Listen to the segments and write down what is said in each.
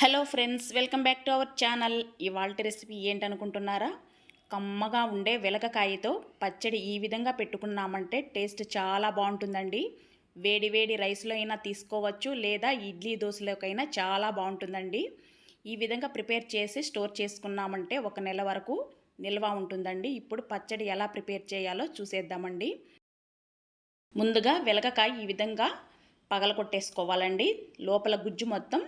Hello friends welcome back to our channel. ఇవాళ recipe ఏంటనుకుంటున్నారా? కమ్మగా ఉండే వెలకకాయతో పచ్చడి ఈ విధంగా పెట్టుకున్నామంటే టేస్ట్ చాలా బాగుంటుందండి. వేడి వేడి రైస్లో అయినా తీసుకోవచ్చు లేదా ఇడ్లీ దోశలోకైనా చాలా బాగుంటుందండి. ఈ విధంగా ప్రిపేర్ చేసి స్టోర్ చేసుకున్నామంటే ఒక నెల వరకు నిల్వ ఉంటుందండి. ఇప్పుడు పచ్చడి ఎలా ప్రిపేర్ చేయాలో చూసేద్దామండి. ముందుగా వెలగకాయ ఈ విధంగా పగలగొట్టేసుకోవాలండి. లోపల గుజ్జు మొత్తం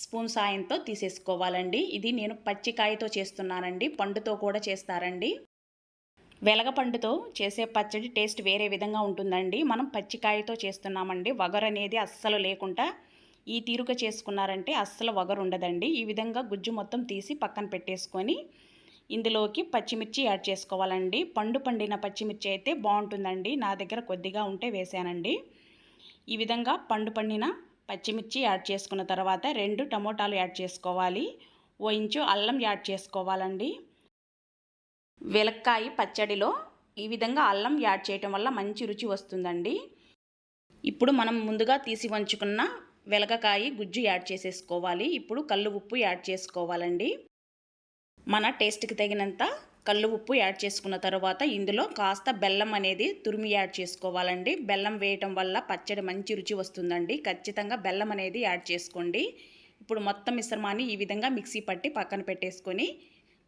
స్పూన్ సాయంతో తీసేసుకోవాలండి. ఇది నేను పచ్చికాయతో చేస్తున్నానండి. పండుతో కూడా చేస్తారండి. వెలగపండుతో చేసే పచ్చడి టేస్ట్ వేరే విధంగా ఉంటుందండి. మనం పచ్చికాయతో చేస్తున్నామండి. వగరు అనేది అస్సలు లేకుండా ఈ తీరుక చేసుకున్నారంటే అస్సలు వగరు ఉండదండి. ఈ విధంగా గుజ్జు మొత్తం తీసి పక్కన పెట్టేసుకొని ఇందులోకి పచ్చిమిర్చి యాడ్ చేసుకోవాలండి. పండు పండిన పచ్చిమిర్చి అయితే బాగుంటుందండి. నా దగ్గర కొద్దిగా ఉంటే వేసానండి. ఈ విధంగా పండు పండిన పచ్చిమిర్చి యాడ్ చేసుకున్న తర్వాత రెండు టమోటాలు యాడ్ చేసుకోవాలి. ఓ ఇంచు అల్లం యాడ్ చేసుకోవాలండి. వెలక్కాయ పచ్చడిలో ఈ విధంగా అల్లం యాడ్ చేయటం వల్ల మంచి రుచి వస్తుందండి. ఇప్పుడు మనం ముందుగా తీసి వంచుకున్న వెలగకాయ గుజ్జు యాడ్ చేసేసుకోవాలి. ఇప్పుడు కళ్ళు ఉప్పు యాడ్ చేసుకోవాలండి. మన టేస్ట్కి తగినంత కళ్ళు ఉప్పు యాడ్ చేసుకున్న తర్వాత ఇందులో కాస్త బెల్లం అనేది తురిమి యాడ్ చేసుకోవాలండి. బెల్లం వేయటం వల్ల పచ్చడి మంచి రుచి వస్తుందండి. ఖచ్చితంగా బెల్లం అనేది యాడ్ చేసుకోండి. ఇప్పుడు మొత్తం మిశ్రమాన్ని ఈ విధంగా మిక్సీ పట్టి పక్కన పెట్టేసుకొని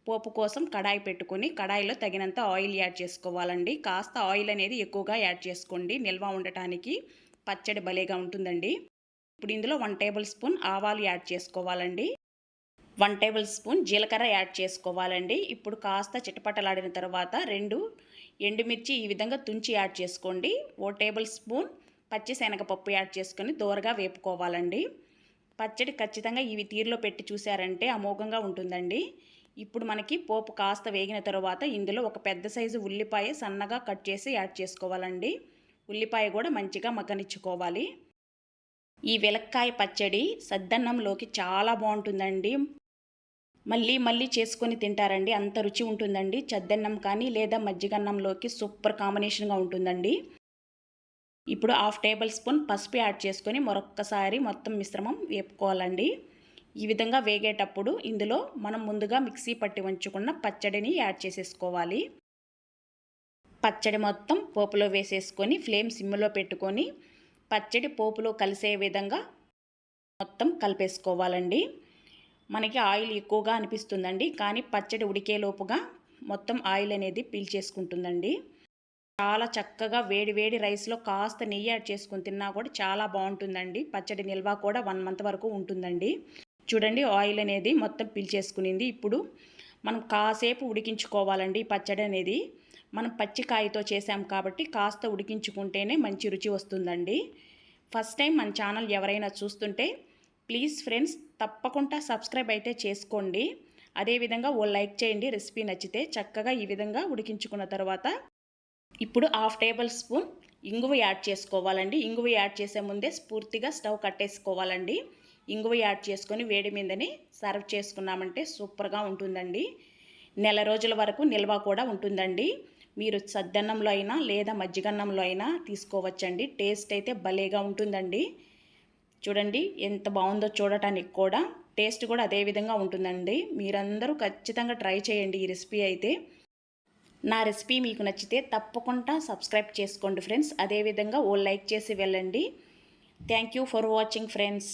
పోపు కోసం కడాయి పెట్టుకొని కడాయిలో తగినంత ఆయిల్ యాడ్ చేసుకోవాలండి. కాస్త ఆయిల్ అనేది ఎక్కువగా యాడ్ చేసుకోండి. నిల్వ ఉండటానికి పచ్చడి భలేగా ఉంటుందండి. ఇప్పుడు ఇందులో వన్ టేబుల్ స్పూన్ ఆవాలు యాడ్ చేసుకోవాలండి. వన్ టేబుల్ స్పూన్ జీలకర్ర యాడ్ చేసుకోవాలండి. ఇప్పుడు కాస్త చిటపటలాడిన తర్వాత రెండు ఎండుమిర్చి ఈ విధంగా తుంచి యాడ్ చేసుకోండి. ఓ టేబుల్ స్పూన్ పచ్చిశనగపప్పు యాడ్ చేసుకొని దోరగా వేపుకోవాలండి. పచ్చడి ఖచ్చితంగా ఇవి తీరులో పెట్టి చూసారంటే అమోఘంగా ఉంటుందండి. ఇప్పుడు మనకి పోపు కాస్త వేగిన తర్వాత ఇందులో ఒక పెద్ద సైజు ఉల్లిపాయ సన్నగా కట్ చేసి యాడ్ చేసుకోవాలండి. ఉల్లిపాయ కూడా మంచిగా మగ్గనిచ్చుకోవాలి. ఈ వెలక్కాయ పచ్చడి సద్దన్నంలోకి చాలా బాగుంటుందండి. మళ్ళీ మళ్ళీ చేసుకొని తింటారండి. అంత రుచి ఉంటుందండి. చద్దన్నం కానీ లేదా మజ్జిగన్నంలోకి సూపర్ కాంబినేషన్గా ఉంటుందండి. ఇప్పుడు హాఫ్ టేబుల్ స్పూన్ పసుపు యాడ్ చేసుకొని మరొక్కసారి మొత్తం మిశ్రమం వేపుకోవాలండి. ఈ విధంగా వేగేటప్పుడు ఇందులో మనం ముందుగా మిక్సీ పట్టి ఉంచుకున్న పచ్చడిని యాడ్ చేసేసుకోవాలి. పచ్చడి మొత్తం పోపులో వేసేసుకొని ఫ్లేమ్ సిమ్లో పెట్టుకొని పచ్చడి పోపులో కలిసే విధంగా మొత్తం కలిపేసుకోవాలండి. మనకి ఆయిల్ ఎక్కువగా అనిపిస్తుందండి. కానీ పచ్చడి ఉడికేలోపుగా మొత్తం ఆయిల్ అనేది పీల్చేసుకుంటుందండి చాలా చక్కగా వేడి వేడి రైస్లో కాస్త నెయ్యి యాడ్ చేసుకుని తిన్నా కూడా చాలా బాగుంటుందండి. పచ్చడి నిల్వ కూడా వన్ మంత్ వరకు ఉంటుందండి. చూడండి ఆయిల్ అనేది మొత్తం పీల్చేసుకునింది ఇప్పుడు మనం కాసేపు ఉడికించుకోవాలండి పచ్చడి అనేది. మనం పచ్చికాయతో చేసాం కాబట్టి కాస్త ఉడికించుకుంటేనే మంచి రుచి వస్తుందండి. ఫస్ట్ టైం మన ఛానల్ ఎవరైనా చూస్తుంటే ప్లీజ్ ఫ్రెండ్స్ తప్పకుండా సబ్స్క్రైబ్ అయితే చేసుకోండి. అదేవిధంగా ఓ లైక్ చేయండి. రెసిపీ నచ్చితే చక్కగా ఈ విధంగా ఉడికించుకున్న తర్వాత ఇప్పుడు హాఫ్ టేబుల్ స్పూన్ ఇంగువ యాడ్ చేసుకోవాలండి. ఇంగువ యాడ్ చేసే ముందే స్ఫూర్తిగా స్టవ్ కట్టేసుకోవాలండి. ఇంగువ యాడ్ చేసుకొని వేడి మీదనే సర్వ్ చేసుకున్నామంటే సూపర్గా ఉంటుందండి. నెల రోజుల వరకు నిల్వ కూడా ఉంటుందండి. మీరు సద్దన్నంలో అయినా లేదా మజ్జిగన్నంలో అయినా తీసుకోవచ్చండి. టేస్ట్ అయితే భలేగా ఉంటుందండి. చూడండి ఎంత బాగుందో చూడటానికి కూడా. టేస్ట్ కూడా అదే విధంగా ఉంటుందండి. మీరందరూ ఖచ్చితంగా ట్రై చేయండి ఈ రెసిపీ అయితే. నా రెసిపీ మీకు నచ్చితే తప్పకుండా సబ్స్క్రైబ్ చేసుకోండి ఫ్రెండ్స్. అదేవిధంగా ఓ లైక్ చేసి వెళ్ళండి. Thank you for watching friends.